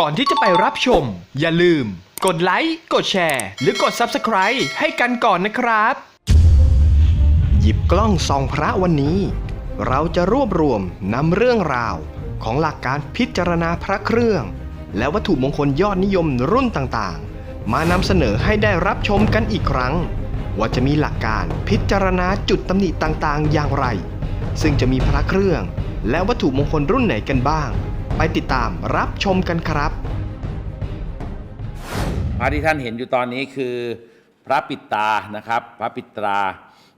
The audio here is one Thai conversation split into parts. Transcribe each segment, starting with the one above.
ก่อนที่จะไปรับชม อย่าลืม กดไลค์กดแชร์ หรือกด Subscribe ให้กันก่อนนะครับ หยิบกล้องส่องพระวันนี้ เราจะรวบรวมนำเรื่องราว ของหลักการพิจารณาพระเครื่อง และวัตถุมงคลยอดนิยมรุ่นต่างๆ มานำเสนอให้ได้รับชมกันอีกครั้ง ว่าจะมีหลักการพิจารณาจุดตำหนิต่างๆ อย่างไร ซึ่งจะมีพระเครื่อง และวัตถุมงคลรุ่นไหนกันบ้าง ไปติดตามรับชมกันครับ พระที่ท่านเห็นอยู่ตอนนี้คือ พระปิดตานะครับ พระปิตรา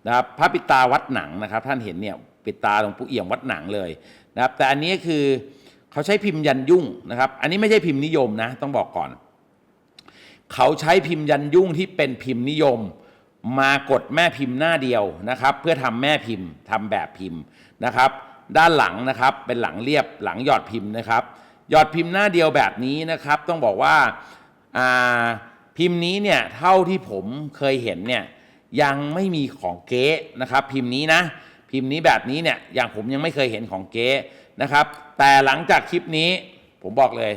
นะครับพระปิตาวัดหนังนะครับ ท่านเห็นเนี่ยปิดตาหลวงปู่เอี่ยมวัดหนังเลยนะครับ แต่อันนี้คือเขาใช้พิมพ์ยันยุ่งนะครับ อันนี้ไม่ใช่พิมพ์นิยมนะ ต้องบอกก่อน เขาใช้พิมพ์ยันยุ่งที่เป็นพิมพ์นิยม มากดแม่พิมพ์หน้าเดียวนะครับ เพื่อทำแม่พิมพ์ทำแบบพิมพ์นะครับ ด้านหลังนะครับเป็นหลังเรียบหลังหยอดพิมพ์นะครับ หยอดพิมพ์หน้าเดียวแบบนี้นะครับ ต้องบอกว่าอ่าพิมพ์นี้เนี่ยเท่าที่ผมเคยเห็นเนี่ยยังไม่มีของเก๊นะครับ พิมพ์นี้นะพิมพ์นี้แบบนี้เนี่ยอย่างผมยังไม่เคยเห็นของเก๊นะครับ แต่หลังจากคลิปนี้ผมบอกเลย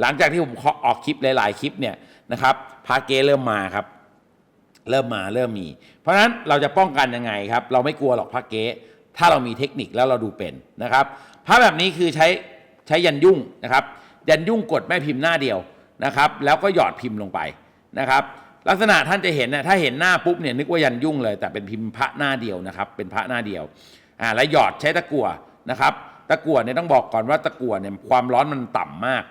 หลังจากที่ผมออกคลิปหลาย ๆ คลิปเนี่ยนะครับพาเกเริ่มมาครับ เริ่มมาเริ่มมี เพราะฉะนั้นเราจะป้องกันยังไงครับ เราไม่กลัวหรอกพระเก๊ ถ้าเรามีเทคนิคแล้วเราดูเป็นนะครับพระแบบนี้คือใช้ใช้ยันยุ่งนะครับ ยันยุ่งกดแม่พิมพ์หน้าเดียวนะครับ แล้วก็หยอดพิมพ์ลงไปนะครับ ลักษณะท่านจะเห็นนะถ้าเห็นหน้าปุ๊บเนี่ยนึกว่ายันยุ่งเลย แต่เป็นพิมพ์พระหน้าเดียวนะครับ เป็นพระหน้าเดียวอ่าแล้วหยอดใช้ตะกั่วนะครับ ตะกั่วเนี่ยต้องบอกก่อนว่าตะกั่วเนี่ยความร้อนมันต่ำมาก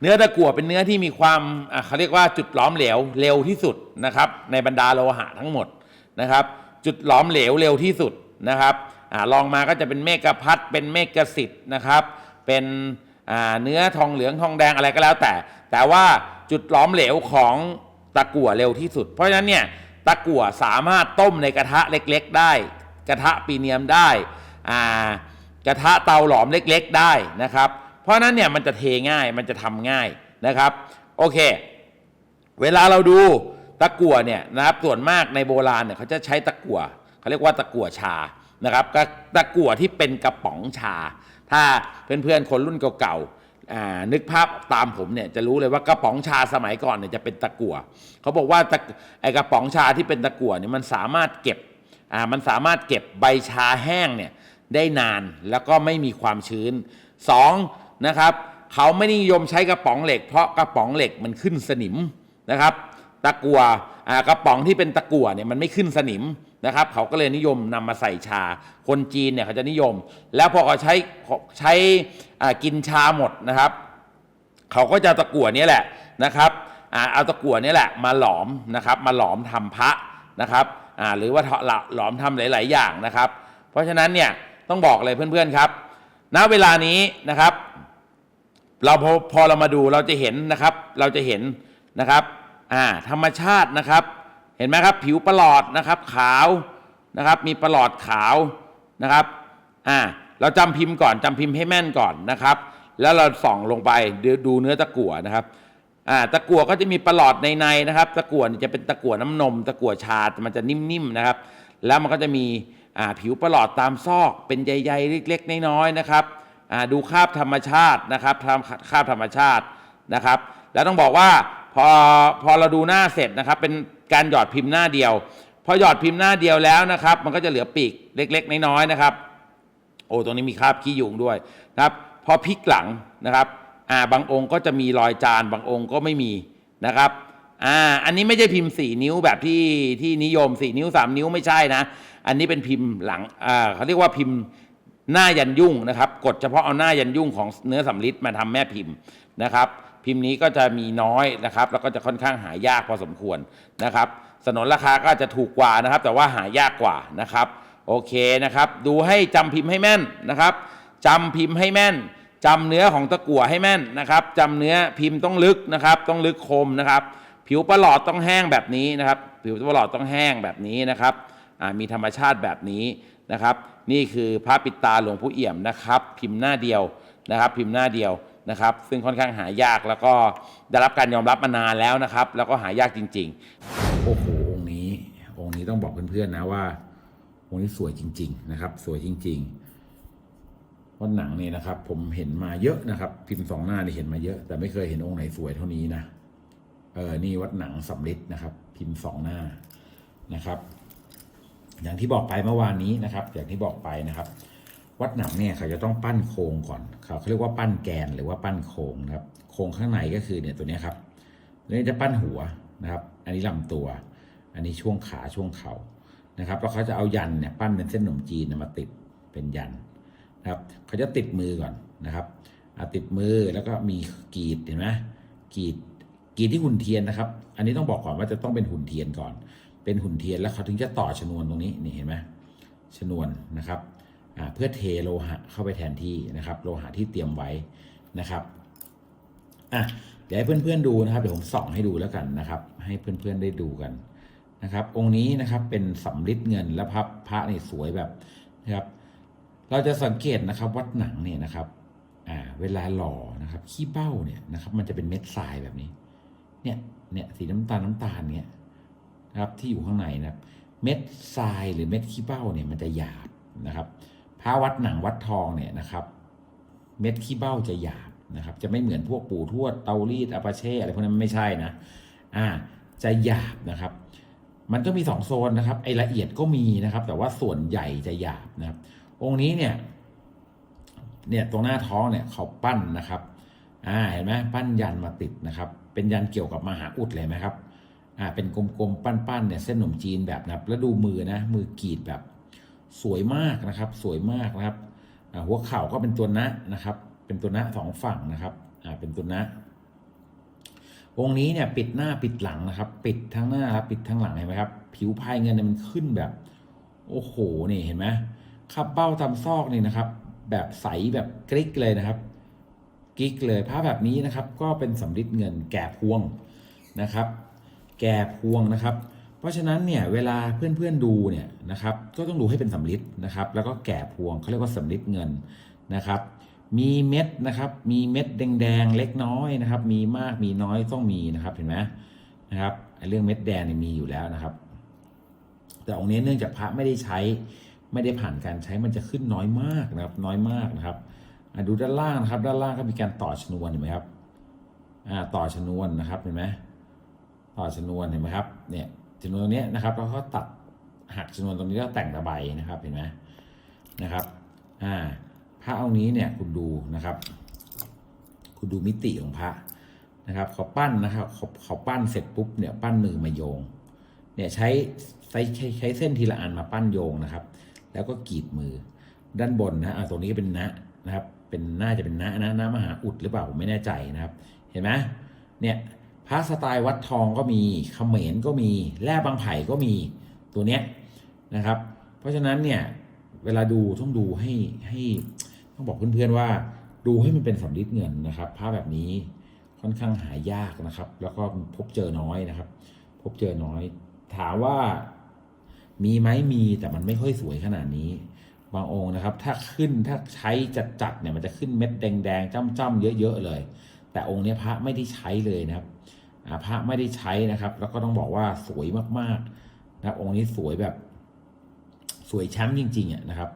เนื้อตะกั่วเป็นเนื้อที่มีความอะเขาเรียกว่าจุดหลอมเหลวเร็วที่สุดนะครับ ในบรรดาโลหะทั้งหมดนะครับ จุดหลอมเหลวเร็วที่สุด นะครับอลองมาก็จะเป็นเมกะพัดเป็นเมกะสิทธิ์นะครับ เป็นเนื้อทองเหลืองทองแดงอะไรก็แล้วแต่ แต่ว่าจุดหลอมเหลวของตะกั่วเร็วที่สุด เพราะฉะนั้นเนี่ยตะกั่วสามารถต้มในกระทะเล็กๆ ได้ กระทะปีเนียมได้กระทะเตาหลอมเล็กๆ ได้นะครับ เพราะฉะนั้นเนี่ยมันจะเทง่ายมันจะทำง่ายนะครับ โอเค เวลาเราดูตะกั่วเนี่ยนะครับส่วนมากในโบราณเนี่ยเขาจะใช้ตะกั่ว เขาเรียกว่าตะกั่วชานะครับก็ตะกั่วที่เป็นกระป๋องชา ถ้าเพื่อนๆคนรุ่นเก่าๆนึกภาพตามผมเนี่ยจะรู้เลยว่ากระป๋องชาสมัยก่อนเนี่ยจะเป็นตะกั่วเขาบอกว่าตะไอกระป๋องชาที่เป็นตะกั่วเนี่ยมันสามารถเก็บอ่ามันสามารถเก็บใบชาแห้งเนี่ยได้นานแล้วก็ไม่มีความชื้นสองนะครับเขาไม่นิยมใช้กระป๋องเหล็ก เพราะกระป๋องเหล็กมันขึ้นสนิมนะครับ ตะกั่วอ่ากระป๋องที่เป็นตะกั่วเนี่ยมันไม่ขึ้นสนิม นะครับเขาก็เลยนิยมนำมาใส่ชา คนจีนเนี่ยเขาจะนิยม แล้วพอเขาใช้ใช้กินชาหมดนะครับ เขาก็จะตะกั่วนี้แหละนะครับเอาตะกั่วนี้แหละมาหลอมนะครับ มาหลอมทำพระนะครับหรือว่าหลอมทำหลาย ๆ อย่างนะครับ เพราะฉะนั้นเนี่ยต้องบอกเลยเพื่อน ๆ ครับ ณเวลานี้นะครับ เราพอพอเรามาดูเราจะเห็นนะครับ เราจะเห็นนะครับธรรมชาตินะครับ เห็นไหมครับ ผิวประหลอดนะครับขาวนะครับ มีประหลอดขาวนะครับอ่าเราจำพิมพ์ก่อนจำพิมพ์ให้แม่นก่อนนะครับ แล้วเราส่องลงไปดูดูเนื้อตะกั่วนะครับอ่าตะกั่วก็จะมีประหลอดในในนะครับ ตะกั่วจะเป็นตะกั่วน้ำนม ตะกั่วชามันจะนิ่มๆนะครับ แล้วมันก็จะมีอ่าผิวประหลอดตามซอกเป็นใยๆเล็กๆน้อยๆนะครับอ่าดูคราบธรรมชาตินะครับทำคราบธรรมชาตินะครับ แล้วต้องบอกว่า พอพอเราดูหน้าเสร็จนะครับ เป็นการหยอดพิมพ์หน้าเดียว พอหยอดพิมพ์หน้าเดียวแล้วนะครับ มันก็จะเหลือปีกเล็ก ๆ น้อยๆนะครับ โอ้ตรงนี้มีคราบขี้ยุงด้วยนะครับพอพลิกหลังนะครับอ่าบางองค์ก็จะมีรอยจานบางองค์ก็ไม่มีนะครับอ่าอันนี้ไม่ใช่พิมพ์สี่นิ้วแบบที่ที่นิยมสี่นิ้วสามนิ้วไม่ใช่นะ อันนี้เป็นพิมพ์หลังอ่าเขาเรียกว่าพิมพ์หน้ายันยุ่งนะครับ กดเฉพาะเอาหน้ายันยุ่งของเนื้อสำลิดมาทำแม่พิมพ์นะครับ พิมพ์นี้ก็จะมีน้อยนะครับ แล้วก็จะค่อนข้างหายากพอสมควรนะครับ สนนราคาก็จะถูกกว่านะครับ แต่ว่าหายากกว่านะครับ โอเคนะครับ ดูให้จำพิมพ์ให้แม่นนะครับจำพิมพ์ให้แม่นจำเนื้อของตะกั่วให้แม่นนะครับจำเนื้อพิมพ์ต้องลึกนะครับ ต้องลึกคมนะครับ ผิวประหลอดต้องแห้งแบบนี้นะครับ ผิวประหลอดต้องแห้งแบบนี้นะครับมีธรรมชาติแบบนี้นะครับ นี่คือพระปิดตาหลวงผู้เอี่ยมนะครับ พิมพ์หน้าเดียวนะครับ พิมพ์หน้าเดียว นะครับ ซึ่งค่อนข้างหายากแล้วก็ได้รับการยอมรับมานานแล้วนะครับ แล้วก็หายากจริง ๆ โอ้โหองค์นี้ องค์นี้ต้องบอกเพื่อนๆนะว่า องค์นี้สวยจริง ๆ นะครับ สวยจริงๆวัดหนังนี่นะครับ ผมเห็นมาเยอะนะครับ พิมพ์สองหน้านี่เห็นมาเยอะ แต่ไม่เคยเห็นองค์ไหนสวยเท่านี้นะเออนี่วัดหนังสำริดนะครับ พิมพ์สองหน้านะครับ อย่างที่บอกไปเมื่อวานนี้นะครับ อย่างที่บอกไปนะครับ วัดหนังเนี่ยเขาจะต้องปั้นโครงก่อนเขาเขาเรียกว่าปั้นแกนหรือว่าปั้นโครงนะครับ โครงข้างในก็คือเนี่ยตัวนี้ครับตัวนี้จะปั้นหัวนะครับ อันนี้ลำตัว อันนี้ช่วงขาช่วงเข่านะครับแล้วเขาจะเอายันเนี่ยปั้นเป็นเส้นขนมจีนมาติดเป็นยันนะครับเขาจะติดมือก่อนนะครับติดมือแล้วก็มีกรีดเห็นไหมกรีดกรีดที่หุ่นเทียนนะครับ อันนี้ต้องบอกก่อนว่าจะต้องเป็นหุ่นเทียนก่อน เป็นหุ่นเทียนแล้วเขาถึงจะต่อชนวนตรงนี้นี่เห็นไหมชนวนนะครับ เพื่อเทโลหะเข้าไปแทนที่นะครับ โลหะที่เตรียมไว้นะครับอะเดี๋ยวให้เพื่อนๆดูนะครับเดี๋ยวผมส่องให้ดูแล้วกันนะครับ ให้เพื่อนๆได้ดูกันนะครับ องค์นี้นะครับเป็นสำริดเงินและพระพระนี่สวยแบบนะครับ เราจะสังเกตนะครับวัดหนังเนี่ยนะครับอ่าเวลาหล่อนะครับขี้เบ้าเนี่ยนะครับ มันจะเป็นเม็ดทรายแบบนี้ เนี่ยเนี่ยสีน้ำตาลน้ำตาลเนี่ยนะครับที่อยู่ข้างในนะครับ เม็ดทรายหรือเม็ดขี้เบ้าเนี่ยมันจะหยาบนะครับ พระวัดหนังวัดทองเนี่ยนะครับ เม็ดขี้เบ้าจะหยาบนะครับ จะไม่เหมือนพวกปู่ทวดเตารีดอาปาเช่อะไรพวกนั้นไม่ใช่นะ อ่า จะหยาบนะครับ มันก็มีสองโซนนะครับ ไอละเอียดก็มีนะครับ แต่ว่าส่วนใหญ่จะหยาบนะครับ องค์นี้เนี่ย เนี่ยตรงหน้าท้องเนี่ยเขาปั้นนะครับ อ่า เห็นไหมปั้นยันมาติดนะครับ เป็นยันเกี่ยวกับมหาอุดเลยไหมครับ อ่า เป็นกลมๆ ปั้นๆ เนี่ย เส้นขนมจีนแบบนะครับ แล้วดูมือนะ มือกรีดแบบ สวยมากนะครับ สวยมากนะครับหัวเข่าก็เป็นตัวนะนะครับ เป็นตัวนะสองฝั่งนะครับเป็นตัวนะองค์นี้เนี่ยปิดหน้าปิดหลังนะครับ ปิดทั้งหน้าครับปิดทั้งหลังเห็นไหมครับ ผิวพายเงินมันขึ้นแบบ โอ้โหนี่เห็นไหมขับเบ้าทำซอกนี่นะครับ แบบใสแบบกริกเลยนะครับกิกเลยผ้าแบบนี้นะครับ ก็เป็นสำริดเงินแก่พวงนะครับ แก่พวงนะครับ เพราะฉะนั้นเนี่ยเวลาเพื่อนๆดูเนี่ยนะครับก็ต้องดูให้เป็นสำลิดนะครับ แล้วก็แก่พวงเขาเรียกว่าสำลิดเงินนะครับ มีเม็ดนะครับ มีเม็ดแดงๆเล็กน้อยนะครับ มีมากมีน้อยต้องมีนะครับเห็นไหมนะครับเรื่องเม็ดแดงเนี่ยมีอยู่แล้วนะครับ แต่องค์นี้เนื่องจากพระไม่ได้ใช้ไม่ได้ผ่านการใช้มันจะขึ้นน้อยมากนะครับ น้อยมากนะครับดูด้านล่างนะครับ ด้านล่างก็มีการต่อชนวนเห็นไหมครับต่อชนวนนะครับเห็นไหมต่อชนวนเห็นไหมครับเนี่ย ชนวนตรงนี้นะครับแล้วก็ตัดหักชนวนตรงนี้แล้วแต่งตะไบนะครับเห็นไหมนะครับอ่าพระองค์นี้เนี่ยคุณดูนะครับ คุณดูมิติของพระนะครับเขาปั้นนะครับเขาเขาปั้นเสร็จปุ๊บเนี่ยปั้นมือมาโยงเนี่ยใช้ใช้ใช้ใช้เส้นทีละอันมาปั้นโยงนะครับ แล้วก็กรีดมือด้านบนนะอ่าตรงนี้ก็เป็นนะนะครับ เป็นน่าจะเป็นนะนะนะมหาอุดหรือเปล่าผมไม่แน่ใจนะครับ เห็นไหมเนี่ย พระสไตล์วัดทองก็มีเขมรก็มีแร่บางไผ่ก็มีตัวเนี้ยนะครับ เพราะฉะนั้นเนี่ยเวลาดูต้องดูให้ให้ต้องบอกเพื่อนๆว่า ดูให้มันเป็นสำริดเงินนะครับผ้าแบบนี้ค่อนข้างหายากนะครับ แล้วก็พบเจอน้อยนะครับ พบเจอน้อย ถามว่ามีไหมมีแต่มันไม่ค่อยสวยขนาดนี้ บางองค์นะครับ ถ้าขึ้นถ้าใช้จัดๆเนี่ยมันจะขึ้นเม็ดแดงๆจ้ำๆเยอะๆเลย แต่องค์เนี้ยพระไม่ได้ใช้เลยนะครับ พระไม่ได้ใช้นะครับ แล้วก็ต้องบอกว่าสวยมากๆนะองค์นี้สวยแบบสวยแชมป์จริงๆอะนะครับ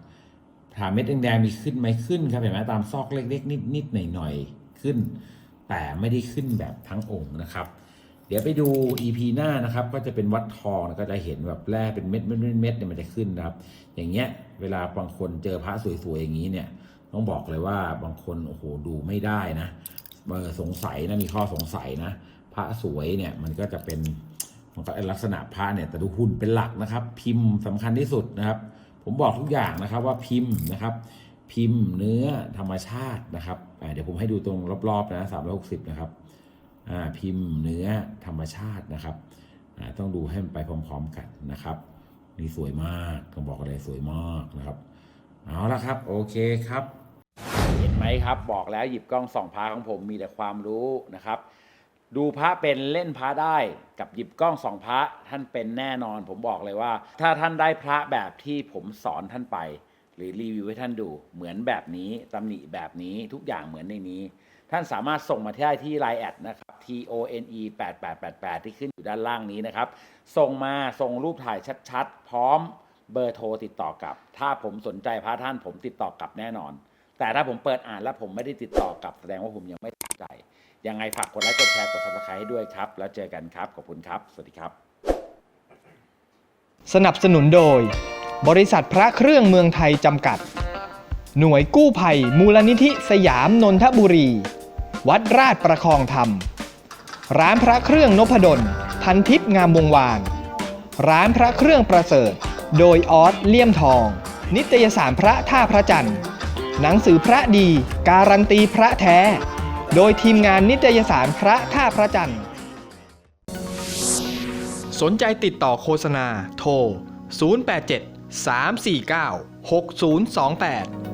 ถามเม็ดแดงๆมีขึ้นไหมขึ้นครับเห็นไหมตามซอกเล็กๆ นิดๆหน่อยๆขึ้น แต่ไม่ได้ขึ้นแบบทั้งองค์นะครับ เดี๋ยวไปดู EP หน้านะครับ ก็จะเป็นวัดทองก็จะเห็นแบบแร่เป็นเม็ดเม็ดเม็ดเนี่ยมันจะขึ้นนะครับ อย่างเงี้ยเวลาบางคนเจอพระสวยๆอย่างนี้เนี่ย ต้องบอกเลยว่าบางคนโอ้โหดูไม่ได้นะสงสัยนะมีข้อสงสัยนะ พระสวยเนี่ยมันก็จะเป็นมันก็ลักษณะพระเนี่ยแต่ดูหุ่นเป็นหลักนะครับ พิมพ์สำคัญที่สุดนะครับ ผมบอกทุกอย่างนะครับว่าพิมพ์นะครับ พิมพ์เนื้อธรรมชาตินะครับเดี๋ยวผมให้ดูตรงรอบๆนะสามร้อยหกสิบนะครับพิมพ์เนื้อธรรมชาตินะครับต้องดูให้มันไปพร้อม ๆ กันนะครับนี่สวยมากต้องบอกอะไรสวยมากนะครับเอาละครับ โอเคครับ เห็นไหมครับ บอกแล้วหยิบกล้องส่องพระของผมมีแต่ความรู้นะครับ ดูพระเป็นเล่นพระได้กับหยิบกล้องส่องพระท่านเป็นแน่นอน ผมบอกเลยว่า ถ้าท่านได้พระแบบที่ผมสอนท่านไป หรือรีวิวให้ท่านดูเหมือนแบบนี้ตำหนิแบบนี้ทุกอย่างเหมือนในนี้ ท่านสามารถส่งมาได้ที่ Line แอดนะครับ T O N E 8888ที่ขึ้นอยู่ด้านล่างนี้นะครับ ส่งมาส่งรูปถ่ายชัดๆ พร้อมเบอร์โทรติดต่อกลับ ถ้าผมสนใจพระท่านผมติดต่อกลับแน่นอน แต่ถ้าผมเปิดอ่านแล้วผมไม่ได้ติดต่อกลับแสดงว่าผมยังไม่สนใจ ยังไงฝากกดไลค์กดแชร์กด subscribe ให้ด้วยครับ แล้วเจอกันครับขอบคุณครับ สวัสดีครับ สนับสนุนโดย บริษัทพระเครื่องเมืองไทยจำกัด หน่วยกู้ภัย มูลนิธิสยามนนทบุรี วัดราชประคองธรรม ร้านพระเครื่องนพดลพันทิพย์งามวงวาน ร้านพระเครื่องประเสริฐ โดยออสเลี่ยมทอง นิตยสารพระท่าพระจันทร์ หนังสือพระดี การันตีพระแท้ โดยทีมงานนิตยสารพระท่าพระจันทร์ สนใจติดต่อโฆษณาโทร 087 349 6028